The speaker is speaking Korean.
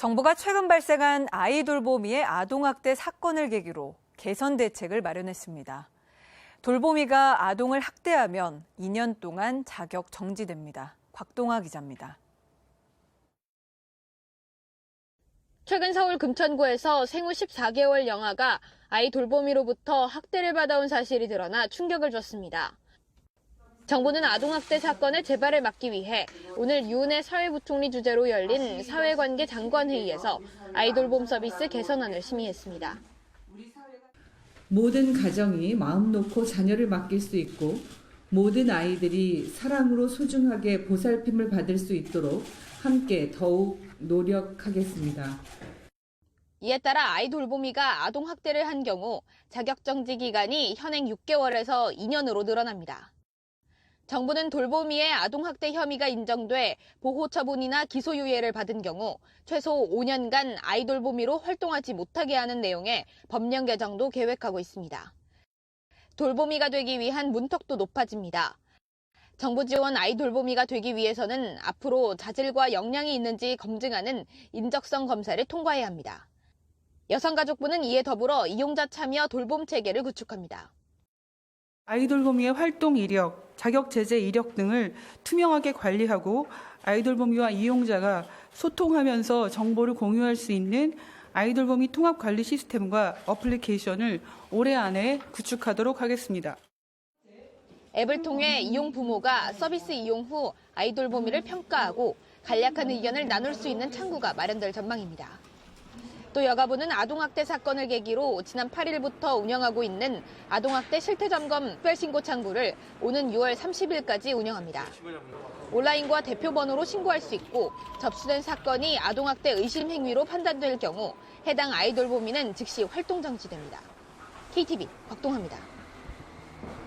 정부가 최근 발생한 아이 돌 보미의 아동학대 사건을 계기로 개선 대책을 마련했습니다. 돌보미가 아동을 학대하면 2년 동안 자격 정지됩니다. 곽동아 기자입니다. 최근 서울 금천구에서 생후 14개월 영아가 아이 돌보미로부터 학대를 받아온 사실이 드러나 충격을 줬습니다. 정부는 아동학대 사건의 재발을 막기 위해 오늘 유은혜 사회부총리 주재로 열린 사회관계 장관회의에서 아이돌봄 서비스 개선안을 심의했습니다. 모든 가정이 마음 놓고 자녀를 맡길 수 있고 모든 아이들이 사랑으로 소중하게 보살핌을 받을 수 있도록 함께 더욱 노력하겠습니다. 이에 따라 아이 돌보미가 아동 학대를 한 경우 자격정지 기간이 현행 6개월에서 2년으로 늘어납니다. 정부는 돌보미의 아동학대 혐의가 인정돼 보호 처분이나 기소유예를 받은 경우 최소 5년간 아이돌보미로 활동하지 못하게 하는 내용의 법령 개정도 계획하고 있습니다. 돌보미가 되기 위한 문턱도 높아집니다. 정부 지원 아이돌보미가 되기 위해서는 앞으로 자질과 역량이 있는지 검증하는 인적성 검사를 통과해야 합니다. 여성가족부는 이에 더불어 이용자 참여 돌봄 체계를 구축합니다. 아이돌보미의 활동 이력, 자격 제재 이력 등을 투명하게 관리하고 아이돌보미와 이용자가 소통하면서 정보를 공유할 수 있는 아이돌보미 통합 관리 시스템과 어플리케이션을 올해 안에 구축하도록 하겠습니다. 앱을 통해 이용 부모가 서비스 이용 후 아이돌보미를 평가하고 간략한 의견을 나눌 수 있는 창구가 마련될 전망입니다. 또 여가부는 아동학대 사건을 계기로 지난 8일부터 운영하고 있는 아동학대 실태점검 특별신고 창구를 오는 6월 30일까지 운영합니다. 온라인과 대표 번호로 신고할 수 있고 접수된 사건이 아동학대 의심 행위로 판단될 경우 해당 아이돌보미는 즉시 활동 정지됩니다. KTV 곽동화입니다.